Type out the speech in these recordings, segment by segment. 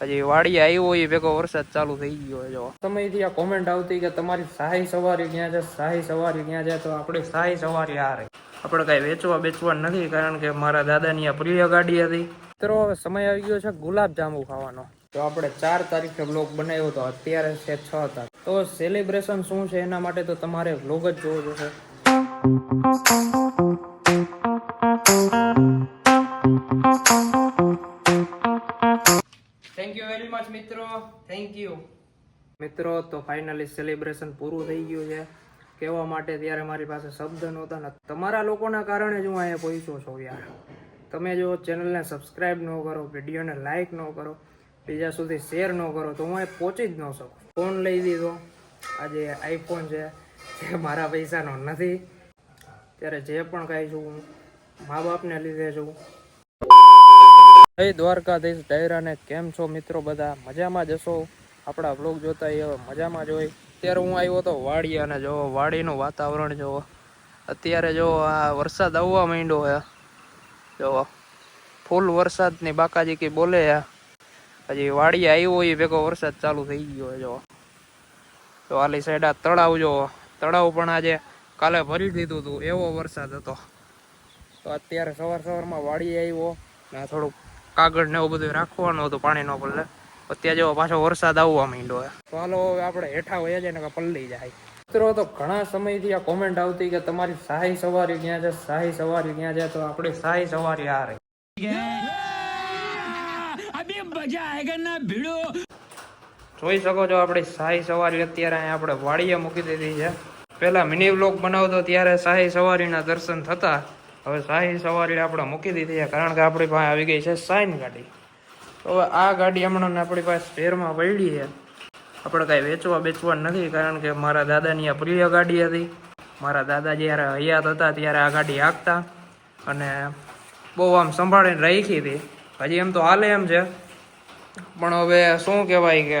હજી વાડી આવ્યો એ ભેગો વરસાદ ચાલુ થઈ ગયો જો. સમયથી આ કોમેન્ટ આવતી કે તમારી શાહી સવારી ક્યાં છે? શાહી સવારી ક્યાં છે? તો આપણી શાહી સવારી આ રહી. આપણે કાંઈ વેચવા બેચવા નથી કારણ કે મારા દાદાની આ પ્રિય ગાડી હતી. મિત્રો હવે સમય આવી ગયો છે ગુલાબ જાંબુ ખાવાનો. તો આપણે ચાર તારીખે બ્લોગ બનાવ્યો તો અત્યારે છે છ તારીખ. તો સેલિબ્રેશન શું છે એના માટે તો તમારે બ્લોગ જ જોવો જોશે Thank વેરી મચ મિત્રો. થેન્ક યુ મિત્રો, તો ફાઇનલી સેલિબ્રેશન પૂરું થઈ ગયું છે. કહેવા માટે ત્યારે મારી પાસે શબ્દ નહોતા ને તમારા લોકોના કારણે જ હું અહીંયા પહોંચ્યો છું યાર. તમે જો ચેનલને સબસ્ક્રાઇબ ન કરો, વિડીયોને લાઇક ન કરો, બીજા સુધી શેર ન કરો, તો હું અહીં પહોંચી જ ન શકું. ફોન લઈ દીધો. આજે આઈફોન છે. જે મારા પૈસાનો નથી. ત્યારે જે પણ કાંઈ છું, હું મા બાપને લીધે છું. જય દ્વારકાધીશ ડાયરાને કેમ છો મિત્રો બધા? મજામાં જશો આપણા બ્લોગ જોતા એ મજામાં જ હોય. અત્યારે હું આવ્યો તો વાડી અને જો વાડીનું વાતાવરણ જુઓ અત્યારે જો આ વરસાદ આવવા માંડ્યો હે. જો ફૂલ વરસાદની બાકાજી કી બોલે હજી વાડી આવ્યો એ ભેગો વરસાદ ચાલુ થઈ ગયો છે જો. તો આલી સાઈડ આ તળાવ જોવો તળાવ પણ આજે કાલે ભરી દીધું હતું એવો વરસાદ હતો. તો અત્યારે સવાર સવારમાં વાડી આવ્યો ને થોડુંક કાગળ ને એવું બધું રાખવાનું હતું, પાણી નો પલ્લે અત્યારે જેવો પાછો વરસાદ આવવા માંડ્યો તો હાલો હવે આપણે હેઠા વયા જાય ને કે પલ્લી જાય. મિત્રો, તો ઘણા સમયથી આ કોમેન્ટ આવતી કે તમારી શાહી સવારી ક્યાં છે? શાહી સવારી ક્યાં છે? તો આપણી શાહી સવારી આ રહી. જોઈ શકો છો આપણી શાહી સવારી અત્યારે અહીંયા આપણે વાડીએ મૂકી દીધી છે. પહેલા મિની બ્લોક બનાવતો, ત્યારે શાહી સવારીના દર્શન થતા. હવે શાહી સવારી આપણે મૂકી દીધી છે, કારણ કે આપણી પાસે આવી ગઈ છે સાઈન ગાડી. હવે આ ગાડી હમણાં આપણી પાસે સ્પેરમાં પડી છે. આપણે કાંઈ વેચવા બેચવા નથી, કારણ કે મારા દાદાની આ પ્રિય ગાડી હતી. મારા દાદા જ્યારે હયાત હતા ત્યારે આ ગાડી હાંકતા અને બહુ આમ સંભાળીને રાખી હતી. હજી એમ તો હાલે એમ છે. પણ હવે શું કહેવાય કે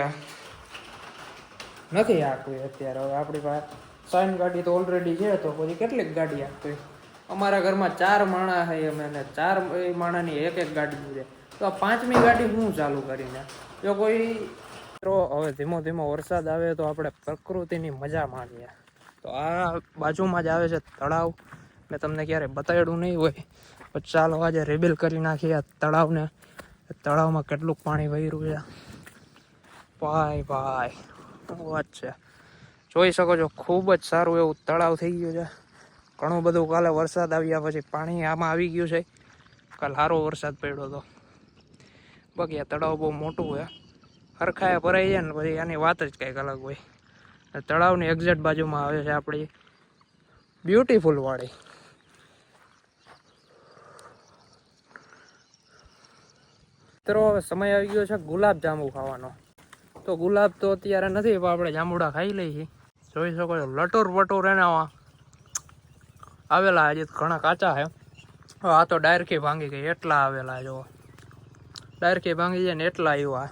નથી હાંકવી અત્યારે. હવે આપણી પાસે સાઈન ગાડી તો ઓલરેડી છે, તો પછી કેટલીક ગાડી હાંકવી? અમારા ઘરમાં ચાર માણા છે અમે ને ચાર માણાની એક એક ગાડી છે. તો આ પાંચમી ગાડી હું ચાલુ કરીને? જો કોઈ મિત્રો, હવે ધીમો ધીમો વરસાદ આવે તો આપણે પ્રકૃતિની મજા માણીએ. તો આ બાજુમાં જ આવે છે તળાવ. મેં તમને ક્યારે બતાડ્યું નહીં હોય. તો ચાલો આજે રિબિલ કરી નાખીએ આ તળાવને. તળાવમાં કેટલું પાણી વહી છે? ભાઈ ભાઈ વાત છે? જોઈ શકો છો, ખૂબ જ સારું એવું તળાવ થઈ ગયું છે. ઘણું બધું કાલે વરસાદ આવ્યા પછી પાણી આમાં આવી ગયું છે. કાલ સારો વરસાદ પડ્યો હતો બાકી આ તળાવ બહુ મોટું હોય હરખાએ ભરાઈ જાય ને પછી એની વાત જ કંઈક અલગ હોય. તળાવની એક્ઝેક્ટ બાજુમાં આવે છે આપણી બ્યુટીફુલ વાડી. મિત્રો, હવે સમય આવી ગયો છે ગુલાબ જાંબુ ખાવાનો. તો ગુલાબ તો અત્યારે નથી, પણ આપણે જાંબુડા ખાઈ લઈએ જોઈ શકો છો લટોર પટુર એના આવેલા હજી ઘણા કાચા છે. આ તો ડાયરખી ભાંગી ગઈ, એટલા આવેલા જો. ડાયરખી ભાંગી જાય ને એટલા આવ્યા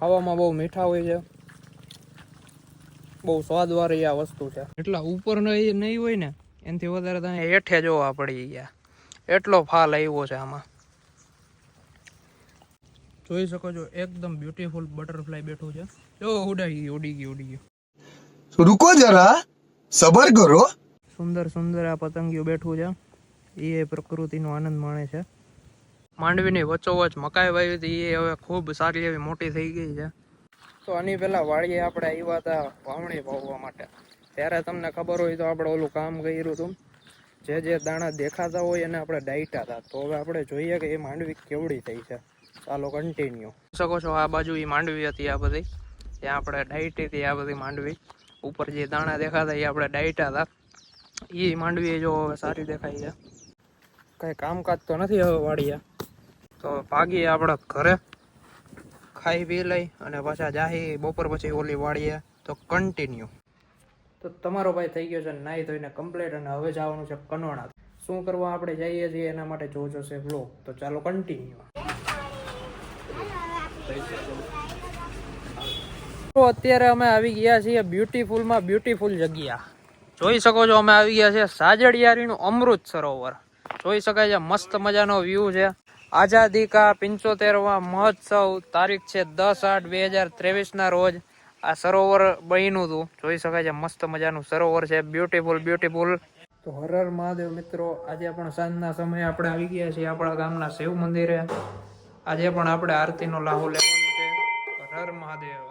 ખાવામાં બહુ મીઠા હોય છે. બહુ સ્વાદવાળી આ વસ્તુ છે. એટલા ઉપર નહીં હોય ને, એનાથી વધારે તમે હેઠે જોવા પડી ગયા. એટલો ફાલ આવ્યો છે આમાં. જોઈ શકો છો, એકદમ બ્યુટીફુલ બટરફ્લાય બેઠું છે. જો ઉડાઈ ગયું, ઉડી ગયું ઉડી ગયું. રૂકો જરા, સબર કરો. સુંદર સુંદર આ પતંગિયું બેઠું છે. એ પ્રકૃતિનો આનંદ માણે છે. માંડવીની વચ્ચોવચ મકાઈ વાવી હતી. એ હવે ખૂબ સારી એવી મોટી થઈ ગઈ છે. તો આની પહેલાં વાડીએ આપણે આવ્યા હતા વાવણી વાવવા માટે. ત્યારે તમને ખબર હોય તો આપણે ઓલું કામ કર્યું હતું. જે જે દાણા દેખાતા હોય એને આપણે ડાયટા હતા. તો હવે આપણે જોઈએ કે એ માંડવી કેવડી થઈ છે. ચાલો કન્ટિન્યુ શકો છો આ બાજુ એ માંડવી હતી આ બધી. ત્યાં આપણે ડાયટી હતી આ બધી માંડવી. ઉપર જે દાણા દેખાતા એ આપણે ડાયટા હતા. એ માંડવી જો હવે સારી દેખાય છે. કઈ કામકાજ તો નથી હવે વાડીએ. તો ભાગીએ આપણે ઘરે. ખાઈ પી લઈ અને પાછા જાહી બપોર પછી ઓલી વાડીએ. તો કન્ટિન્યુ તો તમારો ભાઈ થઈ ગયો છે નાઈ ધોઈને કમ્પ્લીટ અને હવે જવાનું છે કનોણા. શું કરવા આપણે જઈએ છીએ એના માટે જોજો છે વ્લોગ તો ચાલો કન્ટિન્યુ તો અત્યારે અમે આવી ગયા છીએ બ્યુટીફુલમાં બ્યુટીફુલ જગ્યા. જોઈ શકો છો અમે આવી ગયા છે સાજડિયારીનું અમૃત સરોવર. જોઈ શકાય છે, મસ્ત મજાનો વ્યૂ છે. આઝાદી કા પિંચોતેરવા મહોત્સવ તારીખ છે દસ આઠ બે હજાર ત્રેવીસ ના રોજ આ સરોવર બન્યું હતું. જોઈ શકાય છે, મસ્ત મજાનું સરોવર છે બ્યુટીફુલ બ્યુટીફુલ તો હરર મહાદેવ મિત્રો, આજે પણ સાંજના સમયે આપણે આવી ગયા છીએ આપણા ગામના શિવ મંદિરે. આજે પણ આપણે આરતીનો લાહો લેવાનો છે. હર મહાદેવ.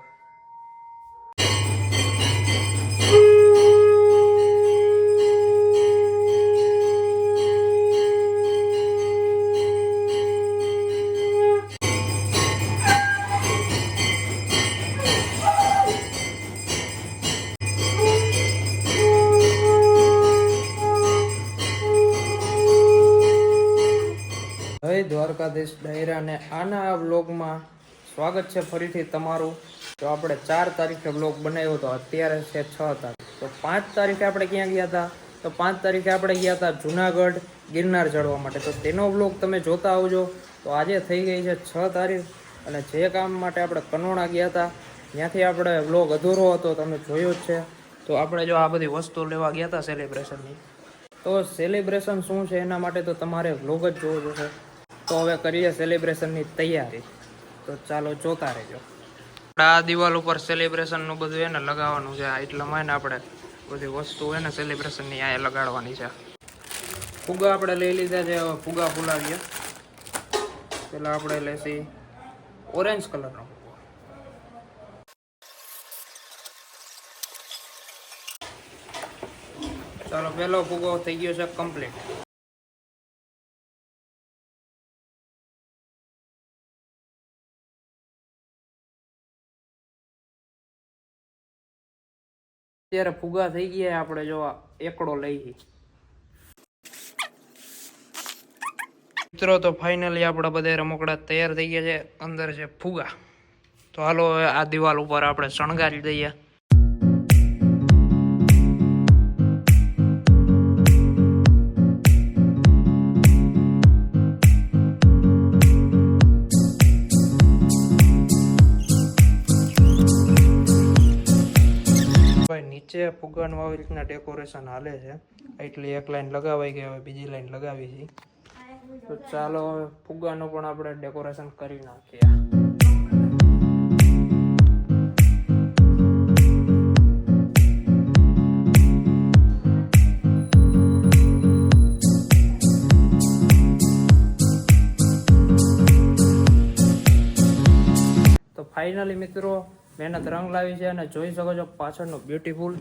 દ્વારકાધીશ ડાયરાને આના વ્લોગમાં સ્વાગત છે ફરીથી તમારું. તો આપણે ચાર તારીખે વ્લોગ બનાવ્યો હતો. અત્યારે છે છ તારીખ. તો પાંચ તારીખે આપણે ક્યાં ગયા હતા? તો પાંચ તારીખે આપણે ગયા હતા જુનાગઢ ગિરનાર ચડવા માટે. તો તેનો વ્લોગ તમે જોતા આવજો. તો આજે થઈ ગઈ છે છ તારીખ અને જે કામ માટે આપણે કનોડા ગયા હતા, ત્યાંથી આપણે વ્લોગ અધૂરો હતો તમે જોયો જ છે. તો આપણે જો આ બધી વસ્તુ લેવા ગયા હતા સેલિબ્રેશનની તો સેલિબ્રેશન શું છે? એના માટે તો તમારે વ્લોગ જ જોવો જોશે તો હવે કરીએ સેલિબ્રેશનની તૈયારી. તો ચાલો જોતા રહેજો. આ દિવાલ ઉપર સેલિબ્રેશનનું બધું એને લગાવવાનું છે. એટલામાં એને આપણે બધી વસ્તુ એને સેલિબ્રેશનની આ લગાડવાની છે. ફુગા આપણે લઈ લીધા છે હવે ફુગા ફુલાવીએ. પેલા આપણે લેસી ઓરેન્જ કલરનો ચાલો પહેલો ફુગો થઈ ગયો છે કમ્પ્લીટ અત્યારે ફુગા થઈ ગયા આપણે જો એકડો લઈ મિત્રો, તો ફાઇનલી આપણા બધા રમકડા તૈયાર થઈ ગયા છે. અંદર છે ફુગા તો હાલો આ દિવાલ ઉપર આપણે શણગારી દઈએ. ભાઈ નીચે ફુગાનું આવી રીતના ડેકોરેશન હાલે છે, એટલી એક લાઈન લગાવાઈ ગઈ, હવે બીજી લાઈન લગાવી છે. તો ચાલો હવે ફુગાનું પણ આપણે ડેકોરેશન કરી નાખીએ. ફાઇનલી મિત્રો મહેનત રંગ લાવી છે અને જોઈ શકો છો પાછળનું બ્યુટીફુલ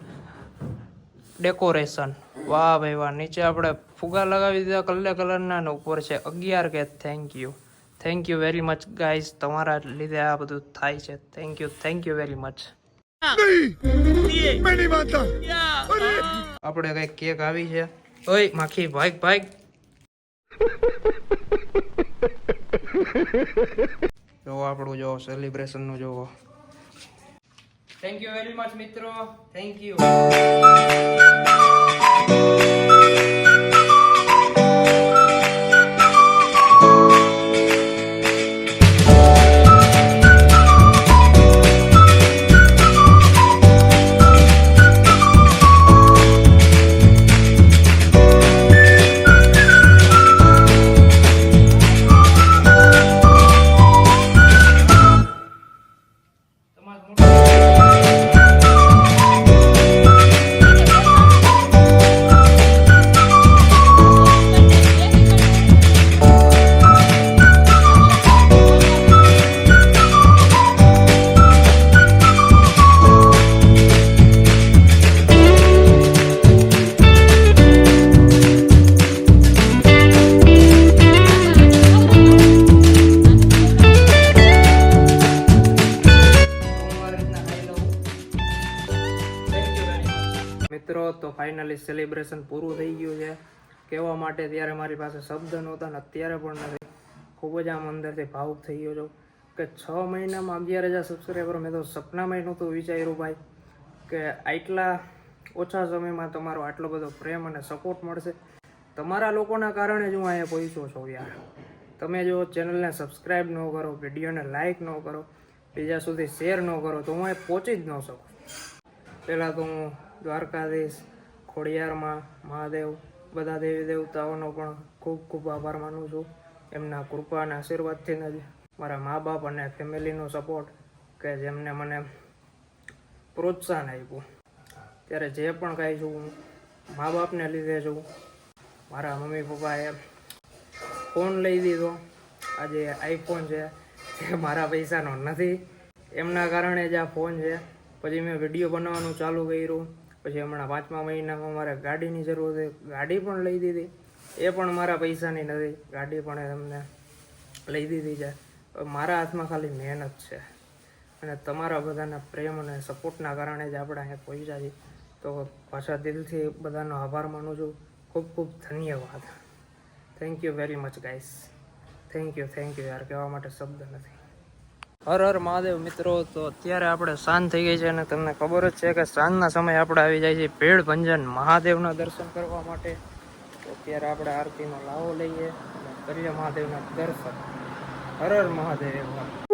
ડેકોરેશન વાહ ભાઈ વાહ નીચે આપણે ફુગા લગાવી દીધા કલર કલરના અને ઉપર છે અગિયાર કે thank you thank you very much guys તમારા લીધે આ બધું થાય છે. Thank you thank you very much આપણે કઈ કેક આવી છે. ઓય માખી ભાઈ ભાઈ જોવો આપણું જોવો સેલિબ્રેશનનું જોવો. થેન્ક યુ વેરી મચ મિત્રો. થેન્ક યુ મિત્રો, તો ફાઇનલી સેલિબ્રેશન પૂરું થઈ ગયું છે. કહેવા માટે ત્યારે મારી પાસે શબ્દ નહોતા ને અત્યારે પણ નથી. ખૂબ જ આમ અંદરથી ભાવુક થઈ ગયો છું કે છ મહિનામાં અગિયાર હજાર સબસ્ક્રાઈબર મેં તો સપનામાં નહોતું વિચાર્યું ભાઈ કે આટલા ઓછા સમયમાં તમારો આટલો બધો પ્રેમ અને સપોર્ટ મળશે. તમારા લોકોના કારણે જ હું અહીંયા પહોંચ્યો છું યાર. તમે જો ચેનલને સબસ્ક્રાઈબ ન કરો વિડીયોને લાઇક ન કરો, બીજા સુધી શેર ન કરો, તો હું અહીં પહોંચી જ ન શકું. પહેલાં તો હું દ્વારકાધીશ, ખોડિયારમાં, મહાદેવ, બધા દેવી દેવતાઓનો પણ ખૂબ ખૂબ આભાર માનું છું. એમના કૃપા અને આશીર્વાદથી જ મારા મા બાપ અને ફેમિલીનો સપોર્ટ કે જેમને મને પ્રોત્સાહન આપ્યું. ત્યારે જે પણ કાંઈ છું હું મા બાપને લીધે છું. મારા મમ્મી પપ્પાએ ફોન લઈ દીધો. આજે આઈફોન છે, જે મારા પૈસાનો નથી. એમના કારણે જ આ ફોન છે. પછી મેં વીડિયો બનાવવાનું ચાલુ કર્યું. પછી હમણાં પાંચમા મહિનામાં મારે ગાડીની જરૂર હતી. ગાડી પણ લઈ દીધી. એ પણ મારા પૈસાની નથી. ગાડી પણ તમને લઈ દીધી છે. મારા હાથમાં ખાલી મહેનત છે. અને તમારા બધાના પ્રેમ અને સપોર્ટના કારણે જ આપણે અહીંયા પહોંચ્યા છીએ. તો પાછા દિલથી બધાનો આભાર માનું છું. ખૂબ ખૂબ ધન્યવાદ. Thank you very much guys thank you thank you યાર, કહેવા માટે શબ્દ નથી. હર હર મહાદેવ મિત્રો, તો અત્યારે આપણે સાંજ થઈ ગઈ છે અને તમને ખબર જ છે કે સાંજના સમયે આપણે આવી જાય છે ભેળ ભંજન મહાદેવના દર્શન કરવા માટે. તો અત્યારે આપણે આરતીનો લાવો લઈએ અને કરીએ મહાદેવના દર્શન. હર હર મહાદેવ